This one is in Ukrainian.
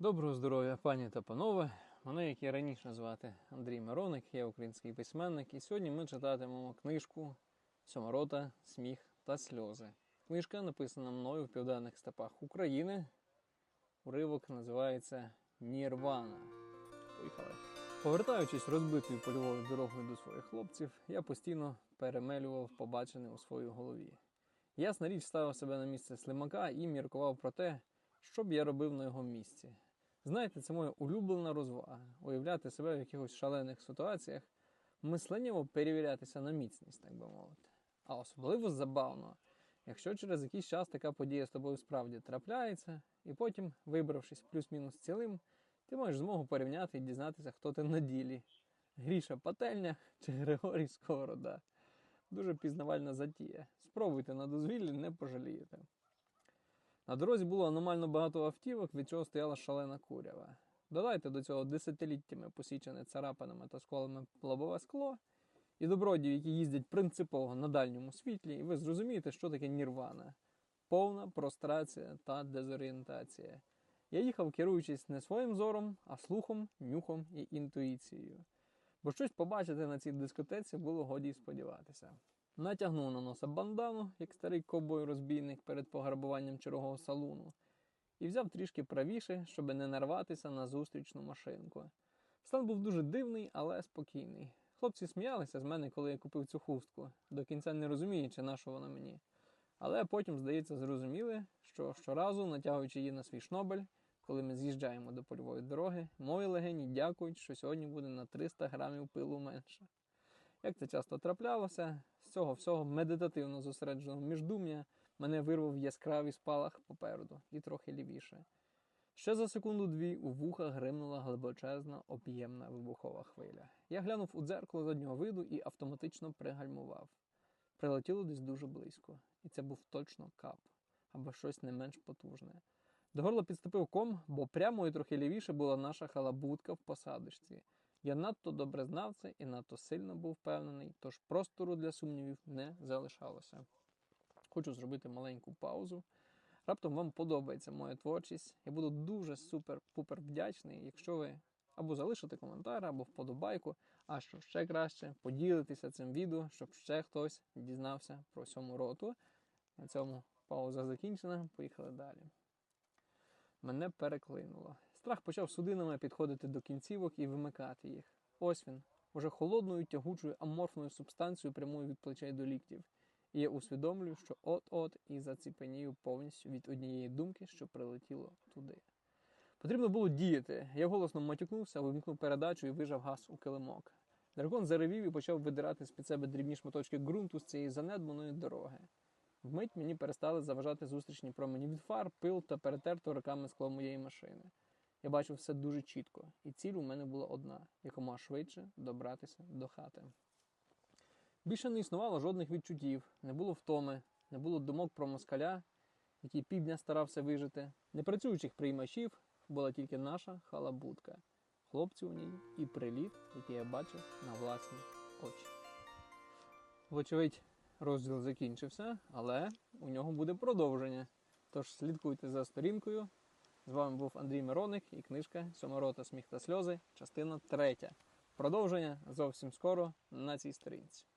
Доброго здоров'я, пані та панове. Мене, як і раніше звати Андрій Мироник, я український письменник, і сьогодні ми читатимемо книжку Сьоморота, Сміх та сльози. Книжка написана мною в південних степах України. Уривок називається Нірвана. Поїхали. Повертаючись розбитою польовою дорогою до своїх хлопців, я постійно перемелював побачене у своїй голові. Ясна річ ставив себе на місце слимака і міркував про те, що б я робив на його місці. Знаєте, це моя улюблена розвага уявляти себе в якихось шалених ситуаціях, мисленнєво перевірятися на міцність, так би мовити. А особливо забавно, якщо через якийсь час така подія з тобою справді трапляється, і потім, вибравшись плюс-мінус цілим, ти маєш змогу порівняти і дізнатися, хто ти на ділі. Гріша Пательня чи Григорій Сковорода. Дуже пізнавальна затія. Спробуйте на дозвіллі, не пожалієте. На дорозі було аномально багато автівок, від чого стояла шалена курява. Додайте до цього десятиліттями посічене царапинами та сколами лобове скло, і добродії, які їздять принципово на дальньому світлі, і ви зрозумієте, що таке нірвана. Повна прострація та дезорієнтація. Я їхав, керуючись не своїм зором, а слухом, нюхом і інтуїцією. Бо щось побачити на цій дискотеці було годі сподіватися. Натягнув на носа бандану, як старий ковбой-розбійник перед пограбуванням чергового салуну, і взяв трішки правіше, щоб не нарватися на зустрічну машинку. Стан був дуже дивний, але спокійний. Хлопці сміялися з мене, коли я купив цю хустку, до кінця не розуміючи, на що вона мені. Але потім, здається, зрозуміли, що щоразу, натягуючи її на свій шнобель, коли ми з'їжджаємо до польової дороги, мої легені дякують, що сьогодні буде на 300 грамів пилу менше. Як це часто траплялося, з цього всього медитативно зосередженого міждум'я мене вирвав яскравий спалах попереду і трохи лівіше. Ще за секунду-дві у вуха гримнула глибочезна об'ємна вибухова хвиля. Я глянув у дзеркало заднього виду і автоматично пригальмував. Прилетіло десь дуже близько, і це був точно кап або щось не менш потужне. До горла підступив ком, бо прямо і трохи лівіше була наша халабутка в посадочці. Я надто добре знав це і надто сильно був впевнений, тож простору для сумнівів не залишалося. Хочу зробити маленьку паузу. Раптом вам подобається моя творчість. Я буду дуже супер-пупер вдячний, якщо ви або залишите коментар, або вподобайку, а що ще краще, поділитися цим відео, щоб ще хтось дізнався про сьому роту. На цьому пауза закінчена. Поїхали далі. Мене переклинуло. Страх почав судинами підходити до кінцівок і вимикати їх. Ось він, уже холодною, тягучою, аморфною субстанцією прямою від плечей до ліктів. І я усвідомлюю, що от-от і заціпенію повністю від однієї думки, що прилетіло туди. Потрібно було діяти. Я голосно матюкнувся, вимкнув передачу і вижав газ у килимок. Дракон заревів і почав видирати з під себе дрібні шматочки ґрунту з цієї занедбаної дороги. Вмить мені перестали заважати зустрічні промені від фар, пил та перетерто роками скло моєї машини. Я бачив все дуже чітко, і ціль у мене була одна якомога швидше добратися до хати. Більше не існувало жодних відчуттів, не було втоми, не було думок про москаля, який півдня старався вижити. Непрацюючих приймачів була тільки наша халабутка, хлопці у ній і приліт, який я бачив на власні очі. Вочевидь, розділ закінчився, але у нього буде продовження. Тож слідкуйте за сторінкою. З вами був Андрій Мироник і книжка Сьоморота Сміх та сльози, частина третя. Продовження зовсім скоро на цій сторінці.